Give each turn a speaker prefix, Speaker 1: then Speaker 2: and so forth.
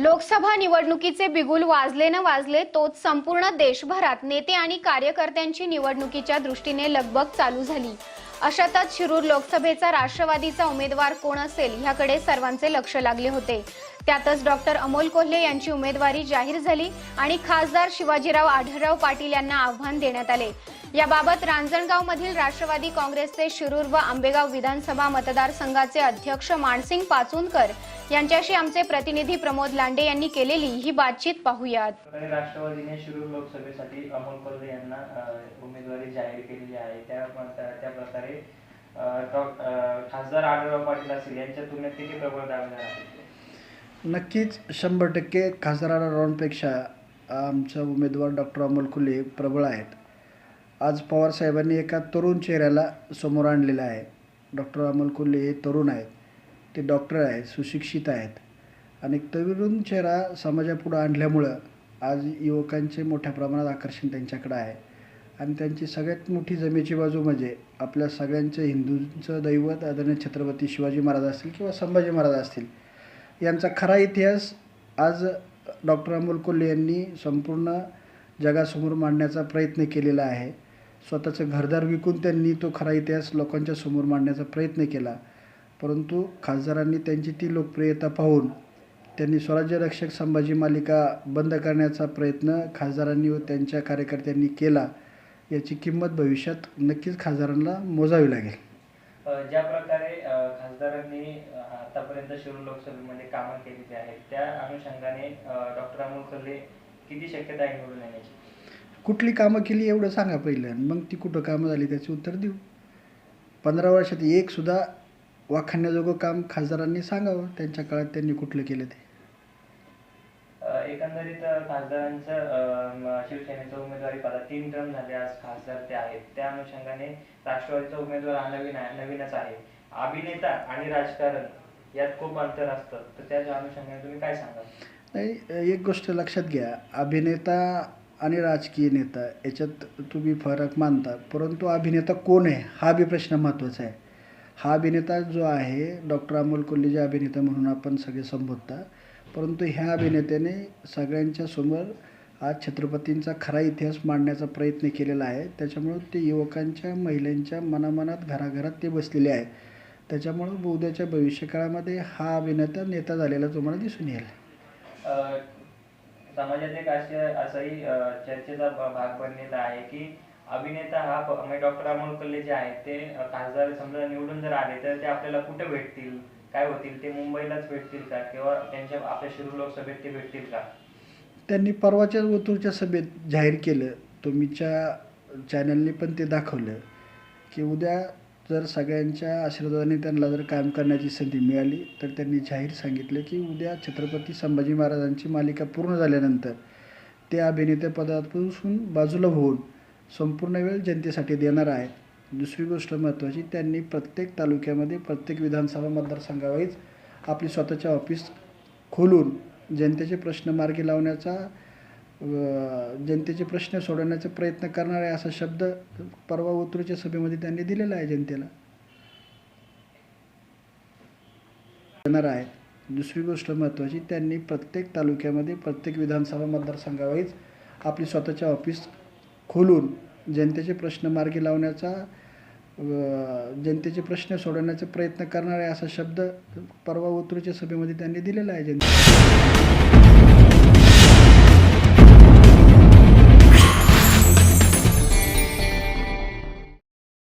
Speaker 1: लोकसभा निवडणुकीचे बिगुल वाजले न वाजले तोच संपूर्ण देशभरात नेते आणि कार्यकर्त्यांची निवडणुकीच्या दृष्टीने लगबग चालू झाली. अशातच शिरूर लोकसभेचा राष्ट्रवादीचा उमेदवार कोण असेल ह्याकडे सर्वांचे लक्ष लागले होते. त्यातच डॉक्टर अमोल कोल्हे यांची उमेदवारी जाहीर झाली आणि खासदार शिवाजीराव आढळराव पाटील यांना आव्हान देण्यात आले. याबाबत रांजणगाव मधील राष्ट्रवादी काँग्रेसचे शिरूर व आंबेगाव विधानसभा मतदारसंघाचे अध्यक्ष मानसिंग पाचुनकर यांच्याशी आमचे प्रतिनिधी प्रमोद लांडे यांनी केलेली ही बातचीत पाहूयात.
Speaker 2: राष्ट्रवादीने शिरूर लोकसभेसाठी अमोल कोल्हे यांना उमेदवारी जाहीर केलेली आहे. त्या त्या प्रकारे खासदार आढळराव पाटील असतील यांच्या तुलनेत किती प्रबळ दावेदार आहेत?
Speaker 3: नक्कीच शंभर टक्के खासदार राऊंडपेक्षा आमचा उमेदवार डॉक्टर अमोल खुले प्रबळ आहेत. आज पवारसाहेबांनी एका तरुण चेहऱ्याला समोर आणलेलं आहे. डॉक्टर अमोल कोल्हे हे तरुण आहेत. ते डॉक्टर आहेत सुशिक्षित आहेत. आणि तरुण चेहरा समाजापुढं आणल्यामुळं आज युवकांचे मोठ्या प्रमाणात आकर्षण त्यांच्याकडं आहे. आणि त्यांची सगळ्यात मोठी जमेची बाजू म्हणजे आपल्या सगळ्यांचं हिंदूंचं दैवत आदरणीय छत्रपती शिवाजी महाराज असतील किंवा संभाजी महाराज असतील यांचा खरा इतिहास आज डॉक्टर अमोल कोल्हे यांनी संपूर्ण जगासमोर मांडण्याचा प्रयत्न केलेला आहे. स्वतःचं घरदार विकून त्यांनी तो खरा इतिहास लोकांच्या समोर मांडण्याचा प्रयत्न केला. परंतु खासदारांनी त्यांची ती लोकप्रियता पाहून त्यांनी स्वराज्य रक्षक संभाजी मालिका बंद करण्याचा प्रयत्न खासदारांनी व त्यांच्या कार्यकर्त्यांनी केला. याची किंमत भविष्यात नक्कीच खासदारांना मोजावी लागेल.
Speaker 2: ज्या प्रकारे खासदारांनी आतापर्यंत शिरूर लोकसभेमध्ये कामं केलेली आहेत त्या अनुषंगाने डॉक्टर अमोल कोल्हे किती शक्यता आहे निवडून येण्याची?
Speaker 3: कुठली कामं केली एवढं सांगा पहिलं आणि मग ती कुठं कामं झाली त्याचे उत्तर देऊ. पंधरा वर्षात एक सुद्धा वाखाणण्याजोगं काम खासदारांनी सांगावं. त्यांच्या काळात त्यांनी कुठलं केलं ते?
Speaker 2: एकंदरीत खासदारांचं शिवसेनेचं उमेदवारी पदा तीन टर्म झाले आज खासदार ते आहेत. त्या अनुषंगाने राष्ट्रवादीचा उमेदवार हा नवीन आहे नवीनच आहे. अभिनेता आणि राजकारण यात खूप अंतर असतं. तर त्याच्या अनुषंगाने तुम्ही काय सांगाल?
Speaker 3: नाही एक गोष्ट लक्षात घ्या. अभिनेता आणि राजकीय नेता याच्यात तुम्ही फरक मानता. परंतु अभिनेता कोण आहे? हा बी प्रश्न महत्त्वाचा आहे. हा अभिनेता जो आहे डॉक्टर अमोल कोल्हेजे अभिनेता म्हणून आपण सगळे संबोधता. परंतु ह्या अभिनेत्याने सगळ्यांच्या समोर आज छत्रपतींचा खरा इतिहास मांडण्याचा प्रयत्न केलेला आहे. त्याच्यामुळं ते युवकांच्या महिलांच्या मनामनात घराघरात ते बसलेले आहे. त्याच्यामुळं उद्याच्या भविष्यकाळामध्ये हा अभिनेता नेता झालेला तुम्हाला दिसून येईल.
Speaker 2: समाजात एक असे असाही चर्चेचा भाग बनलेला आहे की अभिनेता हा म्हणजे डॉक्टर अमोल कोल्हे जे आहेत ते खासदार समजा निवडून जर आले तर ते आपल्याला कुठे भेटतील? काय होतील? ते मुंबईलाच भेटतील का? किंवा त्यांच्या आपल्या शिरूर लोकसभेत ते भेटतील का?
Speaker 3: त्यांनी परवाच्या ओतूरच्या सभेत जाहीर केलं. तुम्हीच्या चॅनलने पण ते दाखवलं. की उद्या जर सगळ्यांच्या आशीर्वादाने त्यांना जर काम करण्याची संधी मिळाली तर त्यांनी जाहीर सांगितले की उद्या छत्रपती संभाजी महाराजांची मालिका पूर्ण झाल्यानंतर ते अभिनेतेपदापासून बाजूला होऊन संपूर्ण वेळ जनतेसाठी देणार आहेत. दुसरी गोष्ट महत्त्वाची त्यांनी प्रत्येक तालुक्यामध्ये प्रत्येक विधानसभा मतदारसंघावाईज आपली स्वतःच्या ऑफिस खोलून जनतेचे प्रश्न मार्गी लावण्याचा जनतेचे प्रश्न सोडवण्याचा प्रयत्न करणार आहे असा शब्द परवा उतरूच्या सभेमध्ये त्यांनी दिलेला आहे जनतेला. देणार आहे दुसरी गोष्ट महत्त्वाची त्यांनी प्रत्येक तालुक्यामध्ये प्रत्येक विधानसभा मतदारसंघावाईज आपली स्वतःचे ऑफिस खोलून जनतेचे प्रश्न मार्गी लावण्याचा जनतेचे प्रश्न सोडवण्याचा प्रयत्न करणार आहे असा शब्द परवा उतरूच्या सभेमध्ये त्यांनी दिलेला आहे जनते